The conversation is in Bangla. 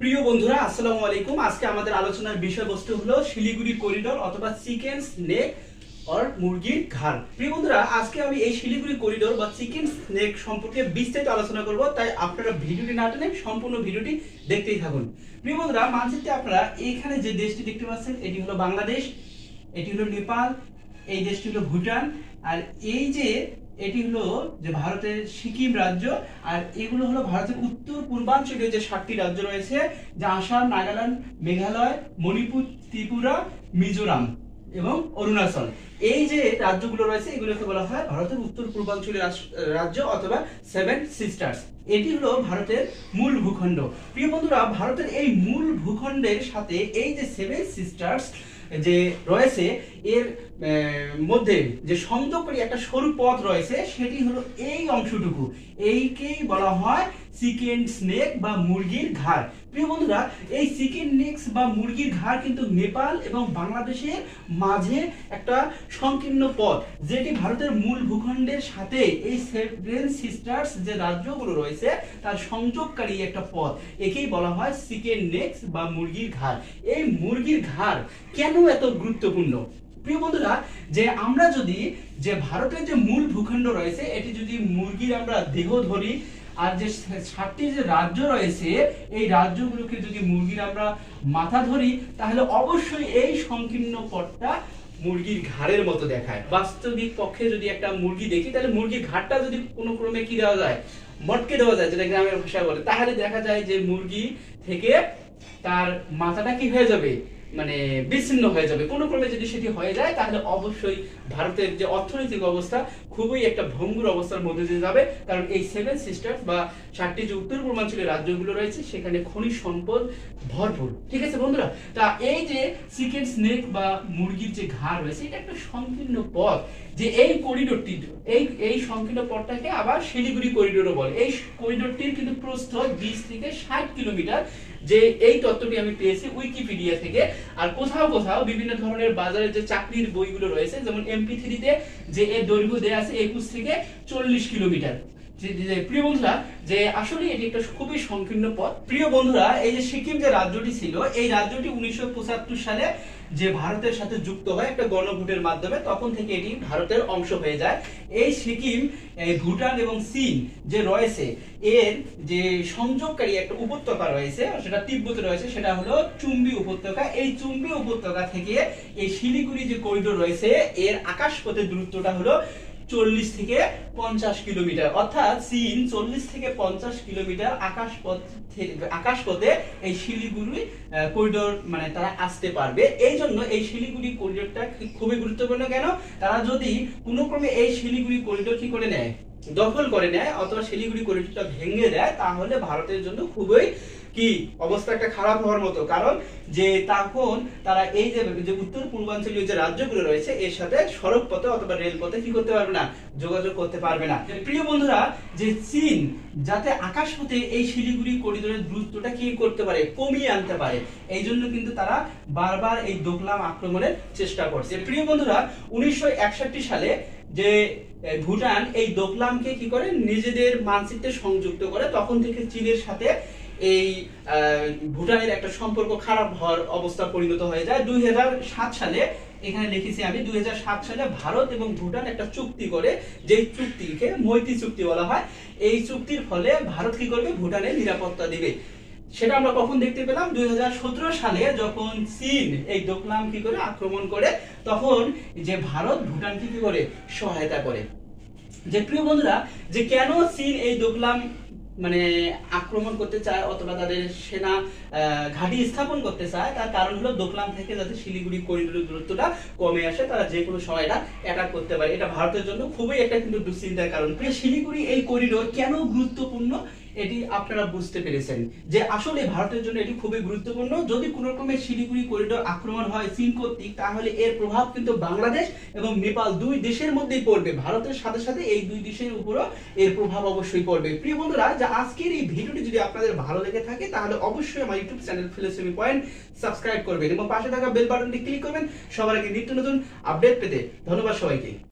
প্রিয় বন্ধুরা, আসসালামু আলাইকুম। আজকে আমাদের আলোচনার বিষয়বস্তু হলো শিলিগুড়ি করিডোর অথবা চিকেন স্নেক অর মুরগির ঘাড়। প্রিয় বন্ধুরা, আজকে আমি এই শিলিগুড়ি করিডোর বা চিকেন স্নেক সম্পর্কে বিস্তারিত আলোচনা করব, তাই আপনারা ভিডিওটি না টেনে সম্পূর্ণ ভিডিওটি দেখতেই থাকুন। প্রিয় বন্ধুরা, মানচিত্রে আপনারা এইখানে যে দেশটি দেখতে পাচ্ছেন, এটি হলো বাংলাদেশ, এটি হলো নেপাল, এই দেশটি হলো ভুটান, আর এই যে এটি হলো যে ভারতের সিকিম রাজ্য, আর এগুলো হলো ভারতের উত্তর পূর্বাঞ্চলীয় যে সাতটি রাজ্য রয়েছে, যা আসাম, নাগাল্যান্ড, মেঘালয়, মণিপুর, ত্রিপুরা, মিজোরাম এবং অরুণাচল। এই যে রাজ্যগুলো রয়েছে, এগুলোকে বলা হয় ভারতের উত্তর পূর্বাঞ্চলীয় রাজ্য অথবা সেভেন সিস্টার্স এটি হলো ভারতের মূল ভূখণ্ড। প্রিয় বন্ধুরা, ভারতের এই মূল ভূখণ্ডের সাথে এই যে সেভেন সিস্টার্স যে রয়েছে, এর মধ্যে যে সংযোগকারী একটা সরু পথ রয়েছে, সেটি হলো এই অংশটুকু। এইকেই বলা হয় চিকেন স্নেক বা মুরগির ঘাড়। প্রিয় বন্ধুরা, এই চিকেন নেক্স বা মুরগির ঘাড় কিন্তু নেপাল এবং বাংলাদেশের মাঝে একটা সংকীর্ণ পথ, যেটি ভারতের মূল ভূখণ্ডের সাথে এই সেভেন সিস্টার্স যে রাজ্যগুলো রয়েছে, তার সংযোগকারী একটা পথ। একেই বলা হয় চিকেন নেক্স বা মুরগির ঘাড়। এই মুরগির ঘাড় কেন এত গুরুত্বপূর্ণ? প্রিয় বন্ধুরা, যে আমরা যদি যে ভারতের যে মূল ভূখণ্ড রয়েছে, এটি যদি মুরগির আমরা দেহ ধরি, আর যে সাতটি যে রাজ্য রয়েছে, এই রাজ্যগুলোকে যদি মুরগির আমরা মাথা ধরি, তাহলে অবশ্যই এই সংকীর্ণ পথটা মুরগির ঘাড়ের মতো দেখায়। বাস্তবিক পক্ষে যদি একটা মুরগি দেখি, তাহলে মুরগির ঘাড়টা যদি কোনো ক্রমে কি দেওয়া যায়? মটকে দেওয়া যায় যেটা গ্রামের ভাষায় বলে। তাহলে দেখা যায় যে মুরগি থেকে তার মাথাটা কি হয়ে যাবে? মানে বিচ্ছিন্ন হয়ে যাবে। কোনো ক্রমে যদি সেটি হয়ে যায়, তাহলে অবশ্যই ভারতের যে অর্থনৈতিক অবস্থা খুবই একটা ভঙ্গুর অবস্থার মধ্যে দিয়ে যাবে। কারণ এই সেভেন সিস্টার বা চারটি যে উত্তর পূর্বাঞ্চলের রাজ্যগুলো রয়েছে, সেখানে খনিজ সম্পদ ভরপুর। ঠিক আছে বন্ধুরা? তা এই যে চিকেন স্নেক বা মুরগির যে ঘাড় রয়েছে, এটা একটা সংকীর্ণ পথ। যে এই করিডোরটি এই এই সংকীর্ণ পথটাকে আবার শিলিগুড়ি করিডোরও বলে। এই করিডোরটির কিন্তু প্রস্থ বিশ থেকে ষাট কিলোমিটার, যে এই তত্ত্বটি আমি পেয়েছি উইকিপিডিয়া থেকে। আর কোথাও কোথাও বিভিন্ন ধরনের বাজারের যে চাকরির বইগুলো রয়েছে, যেমন এমপি থ্রিতে যে এর দৈর্ঘ্য দেয়া আছে একুশ থেকে চল্লিশ কিলোমিটার। প্রিয় বন্ধুরা, যে আসলে এটি একটা খুবই সংকীর্ণ পথ। প্রিয় বন্ধুরা, এই যে সিকিম যে রাজ্যটি ছিল, এই রাজ্যটি উনিশশো পঁচাত্তর সালে যে ভারতের সাথে যুক্ত হয় একটা গণভোটের মাধ্যমে তখন থেকে এটি ভারতের অংশ হয়ে যায়। এই সিকিম ভুটান এবং চীন যে রয়েছে, এর যে সংযোগকারী একটা উপত্যকা রয়েছে সেটা তিব্বতে রয়েছে, সেটা হলো চুম্বি উপত্যকা। এই চুম্বি উপত্যকা থেকে এই শিলিগুড়ি যে করিডোর রয়েছে, এর আকাশপথের দূরত্বটা হলো চল্লিশ থেকে পঞ্চাশ কিলোমিটার। অর্থাৎ চীন চল্লিশ থেকে পঞ্চাশ কিলোমিটার আকাশপথ আকাশপথে এই শিলিগুড়ি করিডোর মানে তারা আসতে পারবে। এই জন্য এই শিলিগুড়ি করিডোরটা খুবই গুরুত্বপূর্ণ। কেন? তারা যদি কোনো ক্রমে এই শিলিগুড়ি করিডোর কি করে নেয়? দখল করে নেয় অথবা শিলিগুড়ি করিডোরটা ভেঙে দেয়, তাহলে ভারতের জন্য খুবই কি? অবস্থা একটা খারাপ হওয়ার মতো। কারণ যে তখন তারা এই যে উত্তর পূর্বাঞ্চলীয় যে রাজ্যগুলো রয়েছে, এর সাথে সড়ক পথে অথবা রেল পথে কি করতে পারবে না? যোগাযোগ করতে পারবে না। প্রিয় বন্ধুরা, যে চীন, যাতে আকাশ পথে এই শিলিগুড়ি করিডোরের দূরত্বটা কি করতে পারে, কমিয়ে আনতে পারে, এই জন্য কিন্তু তারা বারবার এই দোকলাম আক্রমণের চেষ্টা করছে। প্রিয় বন্ধুরা, উনিশশো একষট্টি সালে যে ভুটান এই দোকলামকে কি করে? নিজেদের মানচিত্রে সংযুক্ত করে, তখন থেকে চীনের সাথে এই ভুটানের একটা সম্পর্ক খারাপ হওয়ার অবস্থা পরিণত হয়ে যায়। দুই সালে এখানে লিখেছি আমি, দুই সালে ভারত এবং ভুটান একটা চুক্তি করে, যেই চুক্তিকে মৈত্রী চুক্তি বলা হয়, এই চুক্তির ফলে ভারত কি করবে? ভুটানের নিরাপত্তা দিবে। সেটা আমরা কখন দেখতে পেলাম? দুই হাজার সতেরো সালে যখন চীন এই দোকলাম কি করে? আক্রমণ করে, তখন যে ভারত ভুটানকে কি করে? সহায়তা করে। যে প্রিয় বন্ধুরা, যে কেন চীন এই দোকলাম মানে আক্রমণ করতে চায় অথবা তাদের সেনা ঘাঁটি স্থাপন করতে চায়, তার কারণ হলো দোকলাম থেকে যাতে শিলিগুড়ি করিডোরের দূরত্বটা কমে আসে, তারা যে কোনো সময় এটা অ্যাটাক করতে পারে। এটা ভারতের জন্য খুবই একটা কিন্তু দুশ্চিন্তার কারণ। শিলিগুড়ি এই করিডোর কেন গুরুত্বপূর্ণ? এটি আপনারা বুঝতে পেরেছেন যে আসলে ভারতের জন্য এটি খুবই গুরুত্বপূর্ণ। যদি কোনো রকমে শিলিগুড়ি করিডোর আক্রমণ হয় চীন কর্তৃক তাহলে এর প্রভাব কিন্তু বাংলাদেশ এবং নেপাল দুই দেশের মধ্যেই পড়বে। ভারতের সাথে সাথে এই দুই দেশের উপরও এর প্রভাব অবশ্যই পড়বে। প্রিয় বন্ধুরা যে আজকের এই ভিডিওটি যদি আপনাদের ভালো লেগে থাকে, তাহলে অবশ্যই আমার YouTube channel philosophy point subscribe করবেন এবং পাশে থাকা বেল বাটনটি ক্লিক করবেন। সবার আগে নিত্য নতুন আপডেট পেতে ধন্যবাদ সবাইকে।